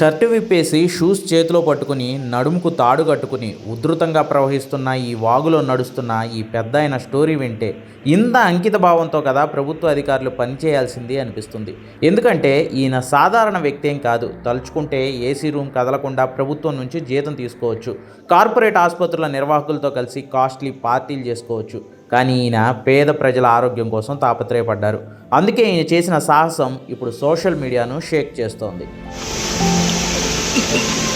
Shirt విప్పేసి shoes చేతిలో పట్టుకుని నడుముకు తాడు కట్టుకుని ఉధృతంగా ప్రవహిస్తున్న ఈ వాగులో నడుస్తున్న ఈ పెద్ద అయిన స్టోరీ వింటే ఇంత అంకిత భావంతో కదా ప్రభుత్వ అధికారులు పనిచేయాల్సింది అనిపిస్తుంది. ఎందుకంటే ఈయన సాధారణ వ్యక్తి ఏం కాదు. తలుచుకుంటే ఏసీ రూమ్ కదలకుండా ప్రభుత్వం నుంచి జీతం తీసుకోవచ్చు. కార్పొరేట్ ఆసుపత్రుల నిర్వాహకులతో కలిసి కాస్ట్లీ పార్టీలు చేసుకోవచ్చు. కానీ ఈయన పేద ప్రజల ఆరోగ్యం కోసం తాపత్రయపడ్డారు. అందుకే ఈయన చేసిన సాహసం ఇప్పుడు సోషల్ మీడియాను షేక్ చేస్తోంది. Ha ha ha!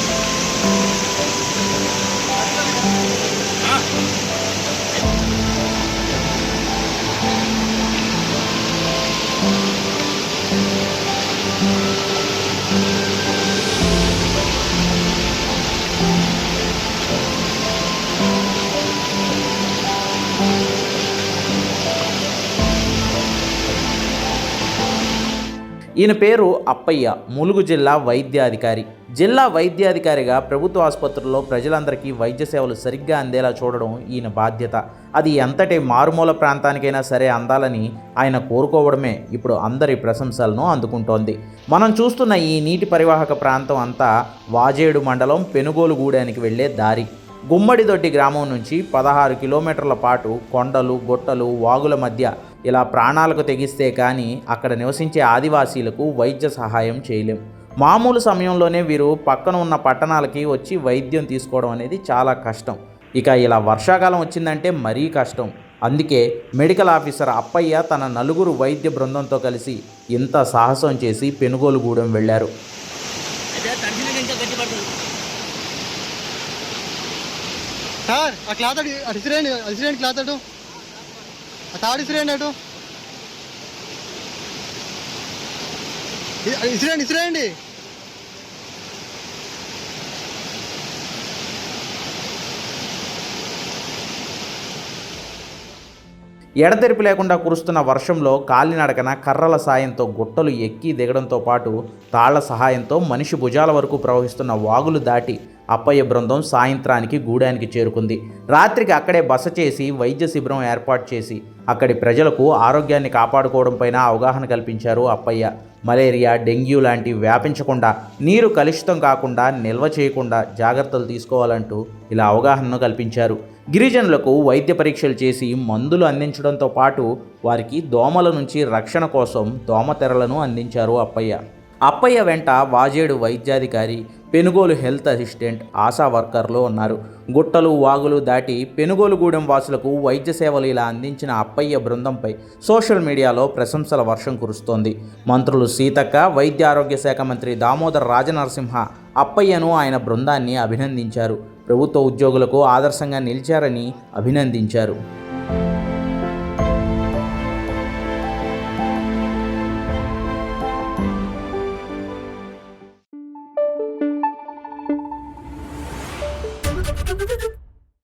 ఈయన పేరు అప్పయ్య ములుగు జిల్లా వైద్యాధికారి. జిల్లా వైద్యాధికారిగా ప్రభుత్వ ఆసుపత్రుల్లో ప్రజలందరికీ వైద్య సేవలు సరిగ్గా అందేలా చూడడం ఈయన బాధ్యత. అది ఎంతటి మారుమూల ప్రాంతానికైనా సరే అందాలని ఆయన కోరుకోవడమే ఇప్పుడు అందరి ప్రశంసలను అందుకుంటోంది. మనం చూస్తున్న ఈ నీటి పరివాహక ప్రాంతం అంతా వాజేడు మండలం పెనుగోలుగూడానికి వెళ్ళే దారి. గుమ్మడిదొడ్డి గ్రామం నుంచి పదహారు కిలోమీటర్ల పాటు కొండలు గుట్టలు వాగుల మధ్య ఇలా ప్రాణాలకు తెగిస్తే కానీ అక్కడ నివసించే ఆదివాసీలకు వైద్య సహాయం చేయలేం. మామూలు సమయంలోనే వీరు పక్కన ఉన్న పట్టణాలకి వచ్చి వైద్యం తీసుకోవడం అనేది చాలా కష్టం. ఇక ఇలా వర్షాకాలం వచ్చిందంటే మరీ కష్టం. అందుకే మెడికల్ ఆఫీసర్ అప్పయ్య తన నలుగురు వైద్య బృందంతో కలిసి ఇంత సాహసం చేసి పెనుగోలుగూడెం వెళ్ళారు. సార్ ఆ క్లాత్ అటు అటు క్లాత్ అటు. తాడు ఇసిరేయండి అటు. ఇ- ఇసిరేయండి ఇసిరేయండి ఎడతెరిపి లేకుండా కురుస్తున్న వర్షంలో కాలినడకన కర్రల సాయంతో గుట్టలు ఎక్కి దిగడంతో పాటు తాళ్ళ సహాయంతో మనిషి భుజాల వరకు ప్రవహిస్తున్న వాగులు దాటి అప్పయ్య బృందం సాయంత్రానికి గూడానికి చేరుకుంది. రాత్రికి అక్కడే బస చేసి వైద్య శిబిరం ఏర్పాటు చేసి అక్కడి ప్రజలకు ఆరోగ్యాన్ని కాపాడుకోవడం పైన అవగాహన కల్పించారు అప్పయ్య. మలేరియా డెంగ్యూ లాంటివి వ్యాపించకుండా నీరు కలుషితం కాకుండా నిల్వ చేయకుండా జాగ్రత్తలు తీసుకోవాలంటూ ఇలా అవగాహనను కల్పించారు. గిరిజనులకు వైద్య పరీక్షలు చేసి మందులు అందించడంతో పాటు వారికి దోమల నుంచి రక్షణ కోసం దోమతెరలను అందించారు అప్పయ్య. అప్పయ్య వెంట వాజేడు వైద్యాధికారి పెనుగోలు హెల్త్ అసిస్టెంట్ ఆశా వర్కర్లు ఉన్నారు. గుట్టలు వాగులు దాటి పెనుగోలుగూడెం వాసులకు వైద్య సేవలు ఇలా అందించిన అప్పయ్య బృందంపై సోషల్ మీడియాలో ప్రశంసల వర్షం కురుస్తోంది. మంత్రులు సీతక్క వైద్య ఆరోగ్య శాఖ మంత్రి దామోదర్ రాజనరసింహ అప్పయ్యను ఆయన బృందాన్ని అభినందించారు. ప్రభుత్వ ఉద్యోగులకు ఆదర్శంగా నిలిచారని అభినందించారు.